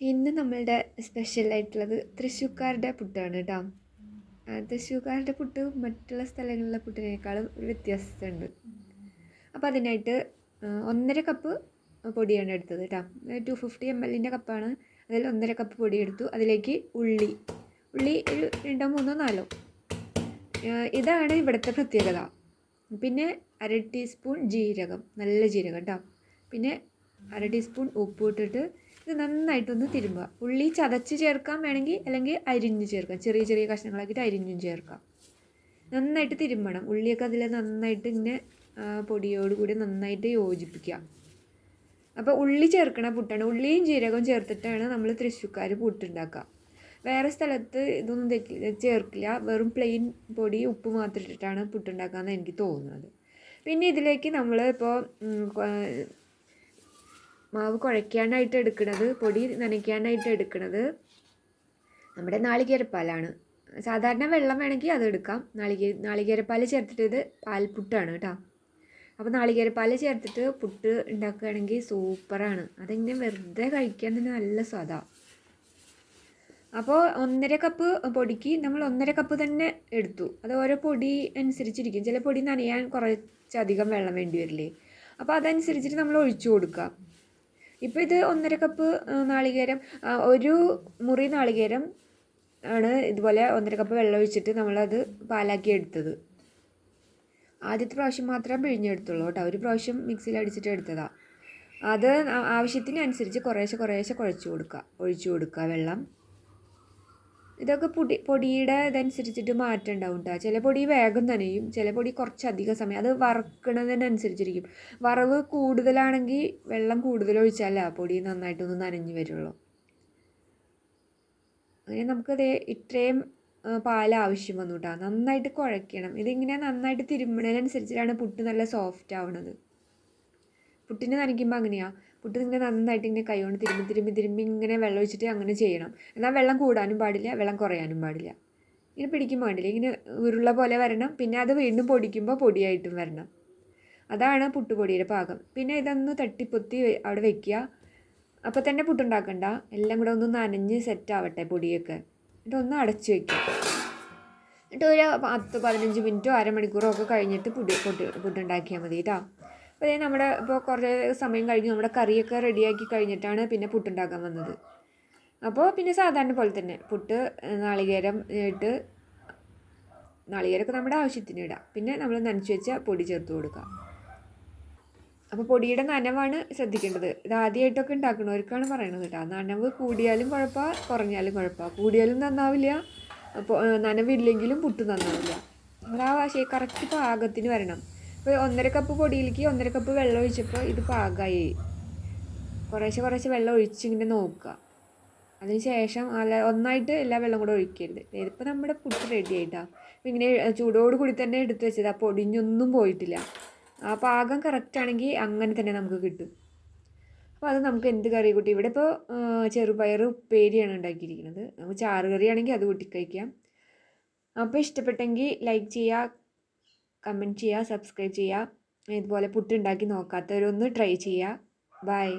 ഇന്ന് നമ്മളുടെ സ്പെഷ്യൽ സ്പെഷ്യലായിട്ടുള്ളത് തൃശ്ശൂക്കാരുടെ പുട്ടാണ് കേട്ടോ തൃശ്ശൂക്കാരുടെ പുട്ട് മറ്റുള്ള സ്ഥലങ്ങളിലെ പുട്ടിനേക്കാളും ഒരു വ്യത്യാസമുണ്ട്. അപ്പോൾ അതിനായിട്ട് ഒന്നര കപ്പ് പൊടിയാണ് എടുത്തത് കേട്ടോ ടു ഫിഫ്റ്റി എം എല്ലിന്റെ കപ്പാണ് അതിൽ ഒന്നര കപ്പ് പൊടി എടുത്തു. അതിലേക്ക് ഉള്ളി. ഉള്ളി ഒരു രണ്ടോ മൂന്നോ നാലോ. ഇതാണ് ഇവിടുത്തെ പ്രത്യേകത. പിന്നെ അര ടീസ്പൂൺ ജീരകം. നല്ല ജീരകം കേട്ടോ പിന്നെ അര ടീസ്പൂൺ ഉപ്പ് ഇട്ടിട്ട് ഇത് നന്നായിട്ടൊന്ന് തിരുമ്പുക. ഉള്ളി ചതച്ച് ചേർക്കാൻ വേണമെങ്കിൽ അല്ലെങ്കിൽ അരിഞ്ഞ് ചേർക്കാം. ചെറിയ ചെറിയ കഷ്ണങ്ങളാക്കിയിട്ട് അരിഞ്ഞും ചേർക്കാം. നന്നായിട്ട് തിരുമ്പണം. ഉള്ളിയൊക്കെ അതിൽ നന്നായിട്ട് ഇങ്ങനെ പൊടിയോട് കൂടി നന്നായിട്ട് യോജിപ്പിക്കുക. അപ്പോൾ ഉള്ളി ചേർക്കണ പുട്ടാണ്. ഉള്ളിയും ജീരകവും ചേർത്തിട്ടാണ് നമ്മൾ തൃശ്ശൂക്കാർ പുട്ടുണ്ടാക്കുക. വേറെ സ്ഥലത്ത് ഇതൊന്നും ചേർക്കില്ല. വെറും പ്ലെയിൻ പൊടി ഉപ്പ് മാത്രം ഇട്ടിട്ടാണ് പുട്ടുണ്ടാക്കാമെന്ന് എനിക്ക് തോന്നുന്നത്. പിന്നെ ഇതിലേക്ക് നമ്മൾ ഇപ്പോൾ മാവ് കുഴയ്ക്കാനായിട്ട് എടുക്കുന്നത് പൊടി നനയ്ക്കാനായിട്ട് എടുക്കുന്നത് നമ്മുടെ നാളികേരപ്പാലാണ്. സാധാരണ വെള്ളം വേണമെങ്കിൽ അത് എടുക്കാം. നാളികേ നാളികേരപ്പാൽ ചേർത്തിട്ട് ഇത് പാൽപുട്ടാണ് കേട്ടോ. അപ്പോൾ നാളികേരപ്പാൽ ചേർത്തിട്ട് പുട്ട് ഉണ്ടാക്കുകയാണെങ്കിൽ സൂപ്പറാണ്. അതിങ്ങനെ വെറുതെ കഴിക്കാൻ തന്നെ നല്ല സ്വാദാണ് അപ്പോൾ ഒന്നര കപ്പ് പൊടിക്ക് നമ്മൾ ഒന്നര കപ്പ് തന്നെ എടുത്തു. അത് ഓരോ പൊടി അനുസരിച്ചിരിക്കും. ചില പൊടി നനയാൻ കുറച്ചധികം വെള്ളം വേണ്ടി വരില്ലേ. അപ്പോൾ അതനുസരിച്ചിട്ട് നമ്മൾ ഒഴിച്ചു കൊടുക്കുക ഇപ്പോൾ ഇത് ഒന്നര കപ്പ് നാളികേരം ഒരു മുറി നാളികേരം ആണ് ഇതുപോലെ ഒന്നര കപ്പ് വെള്ളം ഒഴിച്ചിട്ട് നമ്മളത് പാലാക്കി എടുത്തത്. ആദ്യത്തെ പ്രാവശ്യം മാത്രമേ പിഴിഞ്ഞെടുത്തുള്ളൂ കേട്ടോ. ഒരു പ്രാവശ്യം മിക്സിയിൽ അടിച്ചിട്ട് എടുത്തതാണ് അത് ആവശ്യത്തിനനുസരിച്ച് കുറേശ്ശെ കുറേശ്ശെ കുഴച്ച് കൊടുക്കുക. ഒഴിച്ചു കൊടുക്കുക വെള്ളം. ഇതൊക്കെ പൊടി പൊടിയുടെ ഇതനുസരിച്ചിട്ട് മാറ്റം ഉണ്ടാവും കേട്ടോ ചില പൊടി വേഗം നനയും ചില പൊടി കുറച്ചധികം സമയം. അത് വറക്കണതിനനുസരിച്ചിരിക്കും. വറവ് കൂടുതലാണെങ്കിൽ വെള്ളം കൂടുതൽ ഒഴിച്ചാലേ പൊടി നന്നായിട്ടൊന്ന് നനഞ്ഞു വരുള്ളൂ. അങ്ങനെ നമുക്കത് ഇത്രയും പാൽ ആവശ്യം വന്നു കേട്ടോ നന്നായിട്ട് കുഴയ്ക്കണം. ഇതിങ്ങനെ നന്നായിട്ട് തിരുമ്മണതിനനുസരിച്ചിട്ടാണ് പുട്ട് നല്ല സോഫ്റ്റ് ആവണത്. പുട്ടിന് നനയ്ക്കുമ്പോൾ അങ്ങനെയാണ് പുട്ട് ഇങ്ങനെ നന്നായിട്ട് ഇങ്ങനെ കൈകൊണ്ട് തിരുമ്പി തിരുമ്പി തിരുമ്പി ഇങ്ങനെ വെള്ളം ഒഴിച്ചിട്ട് അങ്ങനെ ചെയ്യണം. എന്നാൽ വെള്ളം കൂടാനും പാടില്ല വെള്ളം കുറയാനും പാടില്ല. ഇങ്ങനെ പിടിക്കുമ്പോൾ പാടില്ല ഇങ്ങനെ ഉരുള പോലെ വരണം. പിന്നെ അത് വീണ്ടും പൊടിക്കുമ്പോൾ പൊടിയായിട്ടും വരണം. അതാണ് പുട്ടുപൊടിയുടെ പാകം. പിന്നെ ഇതൊന്ന് തട്ടിപ്പൊത്തി അവിടെ വെക്കുക. അപ്പോൾ തന്നെ പുട്ടുണ്ടാക്കണ്ട. എല്ലാം കൂടെ ഒന്ന് നനഞ്ഞ് സെറ്റ് ആവട്ടെ പൊടിയൊക്കെ. എന്നിട്ട് ഒന്ന് അടച്ച് വെക്കുക. എന്നിട്ട് ഒരു പത്ത് പതിനഞ്ച് മിനിറ്റോ അരമണിക്കൂറോ ഒക്കെ കഴിഞ്ഞിട്ട് പുടി പുട്ട് പുട്ടുണ്ടാക്കിയാൽ മതി കേട്ടോ. അപ്പോൾ നമ്മുടെ ഇപ്പോൾ കുറേ സമയം കഴിഞ്ഞ്. നമ്മുടെ കറിയൊക്കെ റെഡിയാക്കി കഴിഞ്ഞിട്ടാണ് പിന്നെ പുട്ടുണ്ടാക്കാൻ വന്നത്. അപ്പോൾ പിന്നെ സാധാരണ പോലെ തന്നെ പുട്ട് നാളികേരം ഇട്ട് നാളികേരമൊക്കെ നമ്മുടെ ആവശ്യത്തിന് ഇടാം. പിന്നെ നമ്മൾ നനച്ച് വെച്ച പൊടി ചേർത്ത് കൊടുക്കുക അപ്പോൾ പൊടിയുടെ നനവാണ് ശ്രദ്ധിക്കേണ്ടത്. ഇത് ആദ്യമായിട്ടൊക്കെ ഉണ്ടാക്കുന്നവർക്കാണ് പറയണത് കേട്ടോ. നനവ് കൂടിയാലും കുഴപ്പമാണ് കുറഞ്ഞാലും കുഴപ്പമാണ് കൂടിയാലും നന്നാവില്ല അപ്പോൾ നനവില്ലെങ്കിലും പുട്ട് നന്നാവില്ല. നമ്മൾ ആ കറക്റ്റ് പാകത്തിന് വരണം. ഇപ്പോൾ ഒന്നര കപ്പ് പൊടിയിലേക്ക് ഒന്നര കപ്പ് വെള്ളം ഒഴിച്ചപ്പോൾ ഇത് പാകമായി കുറേശ്ശെ കുറേശ്ശെ വെള്ളം ഒഴിച്ച് ഇങ്ങനെ നോക്കുക. അതിനുശേഷം അല്ല ഒന്നായിട്ട് എല്ലാ വെള്ളം കൂടെ ഒഴിക്കരുത്. ഇതിപ്പോൾ നമ്മുടെ പുട്ട് റെഡി ആയിട്ടാണ് അപ്പോൾ ഇങ്ങനെ ചൂടോട് കൂടി തന്നെ എടുത്ത് വെച്ചത്. ആ പൊടിഞ്ഞൊന്നും പോയിട്ടില്ല. ആ പാകം കറക്റ്റ് ആണെങ്കിൽ അങ്ങനെ തന്നെ നമുക്ക് കിട്ടും. അപ്പോൾ അത് നമുക്ക് എന്ത് കറി കൂട്ടി? ഇവിടെ ഇപ്പോൾ ചെറുപയർ ഉപ്പേരിയാണ് ഉണ്ടാക്കിയിരിക്കുന്നത്. നമുക്ക് ചാറ് കറി ആണെങ്കിൽ അത് കൂട്ടി കഴിക്കാം. അപ്പോൾ ഇഷ്ടപ്പെട്ടെങ്കിൽ ലൈക്ക് ചെയ്യുക കമന്റ് ചെയ്യുക സബ്സ്ക്രൈബ് ചെയ്യുക. ഇതുപോലെ പുട്ടുണ്ടാക്കി നോക്കാത്തവരൊന്ന് ട്രൈ ചെയ്യുക. ബൈ